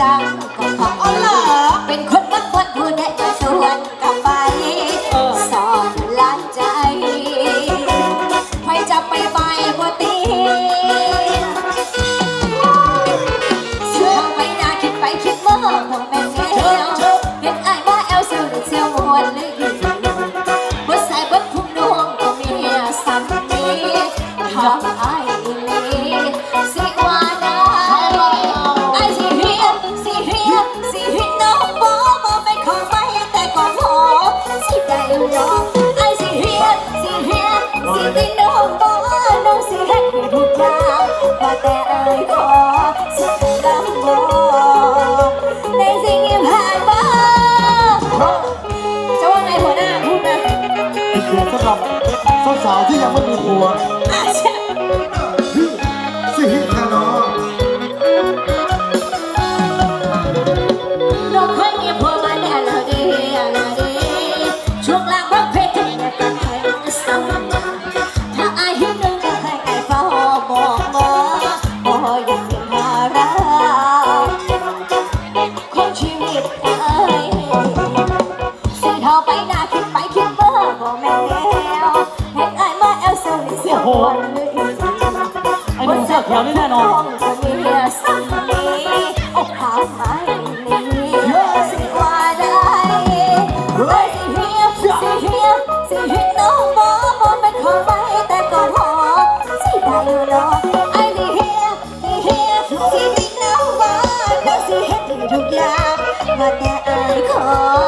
짱. ที่ยั นอน ก็มีสิ่งนี้ความหมายนี้สิว่าได้สิเฮียสิเฮียสิฮียน้องบ่บ่เป็นขอไว้แต่ก็พอสิได้อยู่เนาะไอ้สิเฮียเฮียสิฮียน้องบ่ก็สิเฮ็ดทุกอย่าว่าแต่ไอ้ขอ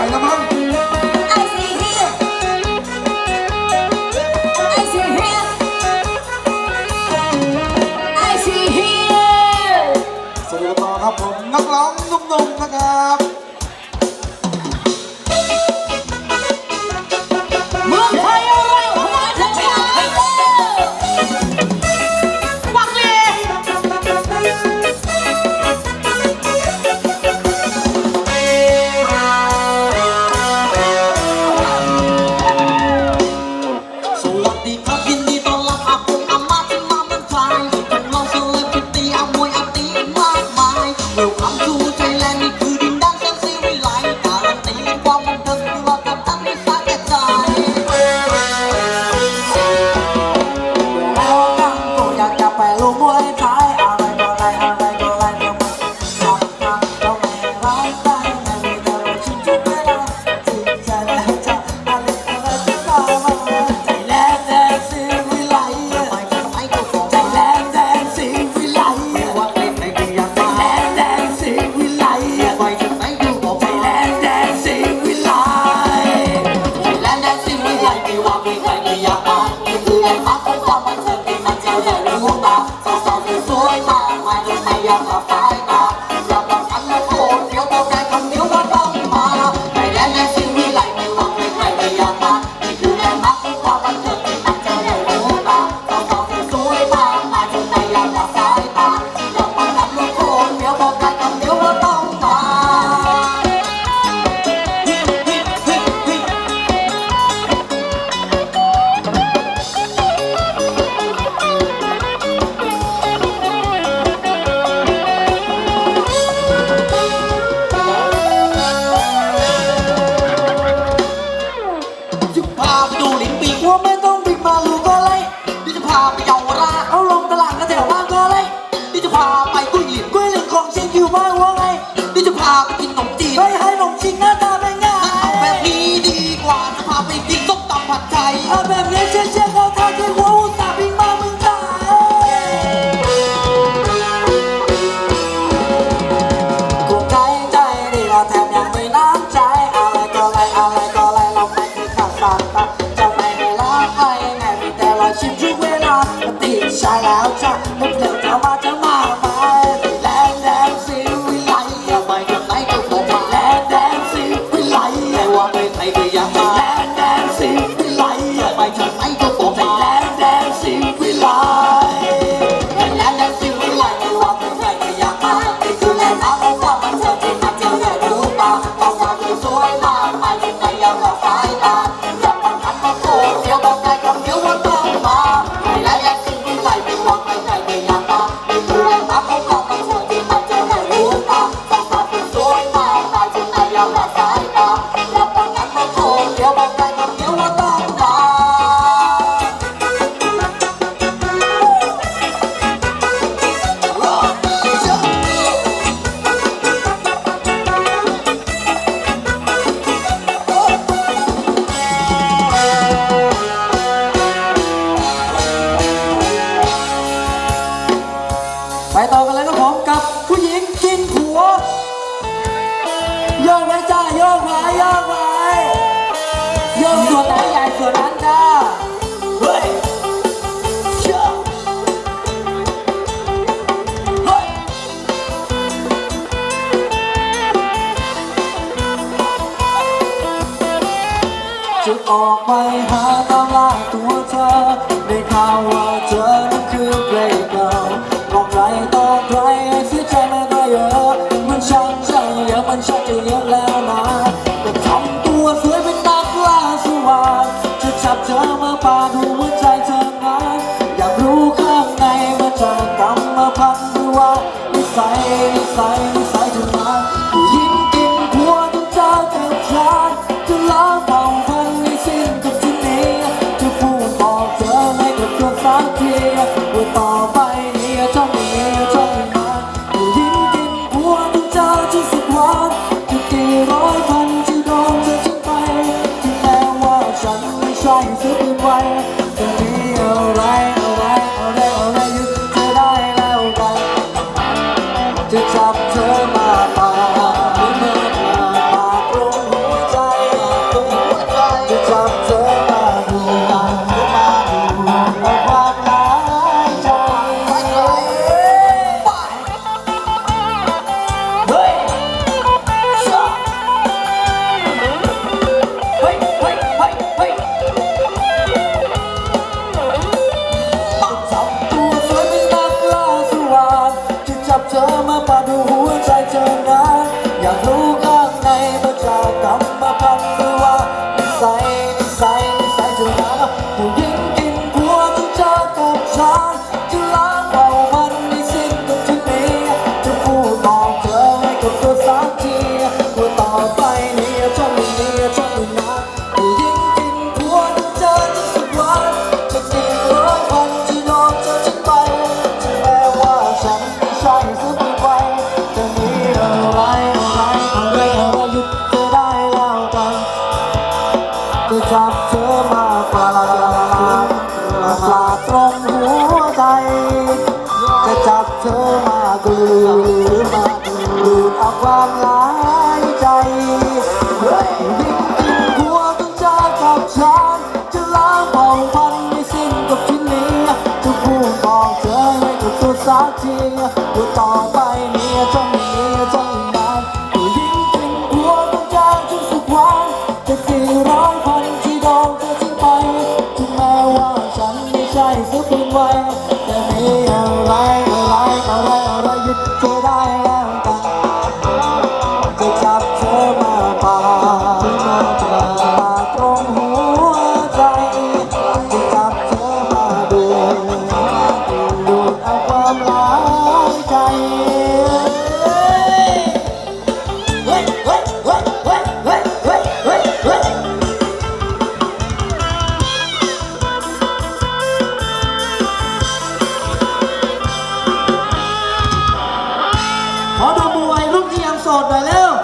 来了吗？I've been I'm a. she drew it off. A big shout out to. อกไปหา walking. ทีพูดต่อ